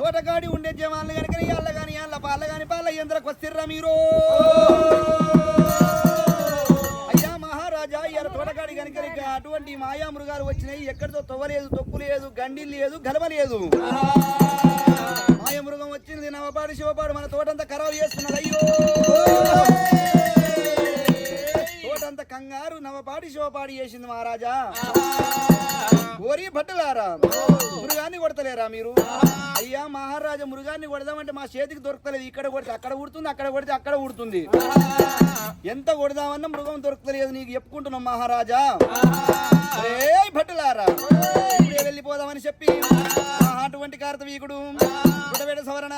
కోటగాడి ఉండే జవాన్లు కనుక ఇళ్ళ కానీ వాళ్ళ పాళ్ళ కానీ పాళ్ళ ఎందరకు వస్తారా మీరు. అయ్యా మహారాజా ఇవాళ తోటగాడి కనుక అటువంటి మాయా మృగాలు వచ్చినాయి ఎక్కడితో తొవ్వలేదు తొక్కు లేదు గండి లేదు గలవ లేదు మాయా మృగం వచ్చింది నవపాడు శివపాడు మన తోటంతా ఖరాబు చేస్తున్నారు. అయ్యో! కంగారు నవపాడి శివపాడి చేసింది మహారాజా. ఓరి భట్టులారా మృగాన్ని కొడతలేరా మీరు? అయ్యా మహారాజా మృగాన్ని కొడదామంటే మా చేతికి దొరకలేదు ఇక్కడ కొడితే అక్కడ ఉడుతుంది అక్కడ కొడితే అక్కడ ఉడుతుంది ఎంత కొడదామన్నా మృగం దొరకలేదు నీకు చెప్పుకుంటున్నాం మహారాజా. ఏ భట్టులారా ఇప్పుడే వెళ్ళిపోదామని చెప్పి అటువంటి కార్తవీకుడు సవరణ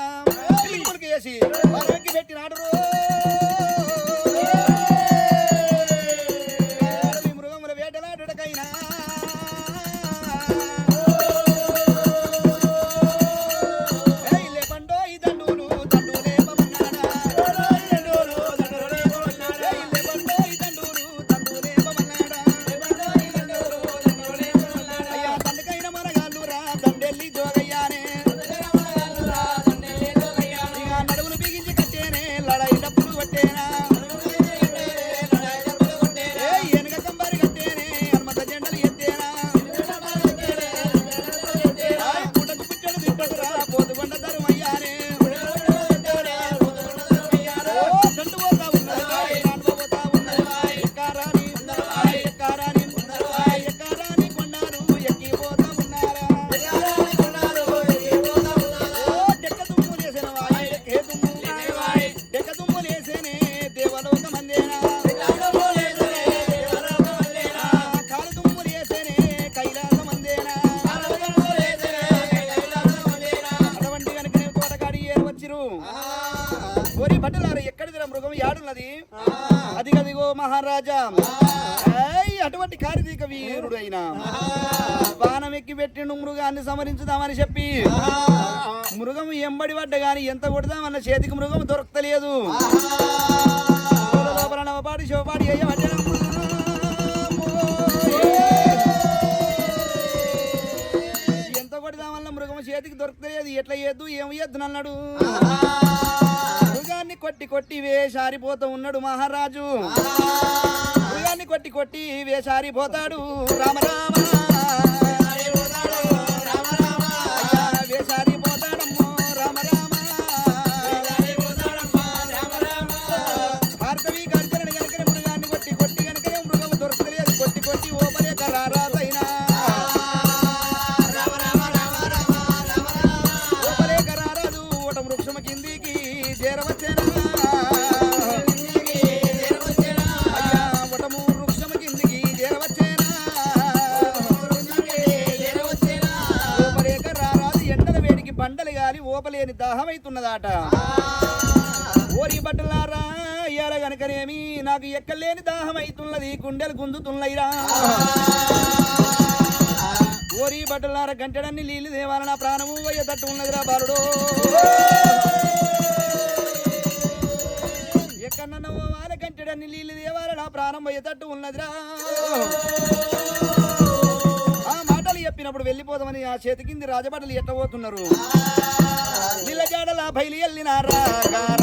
యాడున్నది అది గదిగో మహారాజా. అటువంటి కారిదీక వీరుడు అయినా. బాణం ఎక్కి పెట్టిండు మృగాన్ని సమరించుదామని చెప్పి. మృగం ఎంబడి పడ్డ గాని ఎంత కొడదామన్న చేతికి మృగం దొరకలేదు శివపాడి అయ్యబడ్డాడు ఎంత కొడదామన్న మృగం చేతికి దొరకలేదు ఎట్లా చేద్దు ఏం చేద్దు అన్నాడు మృగాన్ని కొట్టి కొట్టి వేసారిపోతూ ఉన్నాడు మహారాజు. మృగాన్ని కొట్టి కొట్టి వేసారిపోతాడు రామ. ఓపలేని దాహమైతున్నదాట. ఓరి బట్టలారా ఇయ్యాల గనకనేమి? నాకు ఎక్కలేని దాహం అవుతున్నది గుండెలు గుంజుతున్నయిరా. ఓరి బట్టలార గంటడన్ని నీళ్ళు దేవాల నా ప్రాణము అయ్యేటట్టు ఉన్నదిరా బాలుడు. ఎక్కడన్నా వాళ్ళ గంటడన్ని నీళ్ళు దేవాల నా ప్రాణం అయ్యేటట్టు ఉన్నదిరా. ఆ మాటలు చెప్పినప్పుడు వెళ్ళిపోదామని ఆ చేతి కింది రాజబట్టలు ఎట్టబోతున్నారు నీళ్ళ జాడల బయలు వెళ్ళినారా